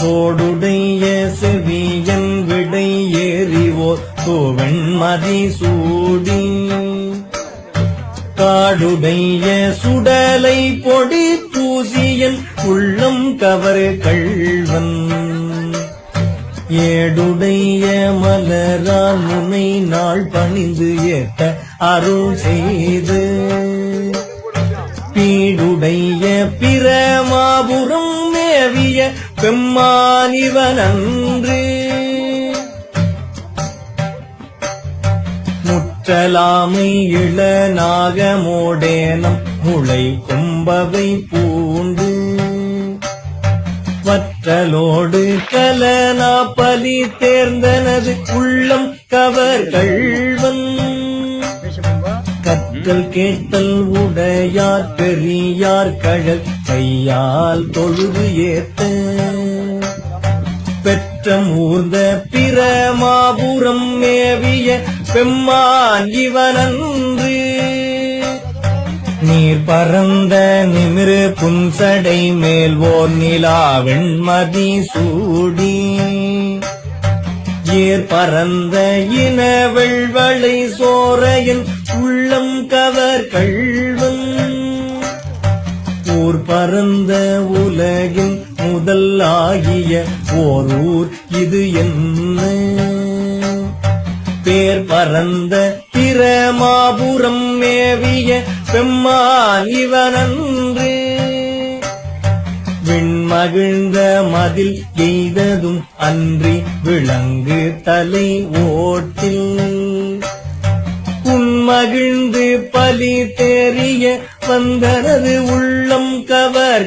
தோடுடைய செவியன் விடை ஏறிவோர் கோவெண்மதி சூடி. காடுடைய சுடலை பொடி தூசியன் உள்ளம் கவர் கள்வன். ஏடுடைய மலரால் முனை நாள் பணிந்து ஏத்த அருள் செய்து. பெம்மானிவனன்று. முற்றலாமை இள நாகமோடேனம் முளை கும்பவை பூண்டு. வற்றலோடு கலனா பலி தேர்ந்தனது உள்ளம் கவர் கள்வன் கற்றல் கேட்டல் உடையார் பெரியார் கழல் கையால் தொழுது ஏத்த. பெற்ற மூர்ந்த பிரமாபுரம் மேவிய பெம்மான் இவனன்று. நீர் பறந்த நிமிரு புன்சடை மேல் ஓர் நிலா வெண்மதி சூடி. ஏர் பறந்த இன வெள்வளை சோரையன் உள்ளம் கவர்கள் ஊர் பரந்த உலகின் முதல் ஆகிய ஓர் ஊர் இது என்ன? பேர் பரந்த திரமாபுரம் மேவிய பெம்மான் இவனன்று. விண்மகிழ்ந்த மதில் எய்ததும் அன்றி விளங்கு தலை ஓட்டில். உன்மகிழ்ந்து வழி தெரிய வந்தனது உள்ளம் கவர்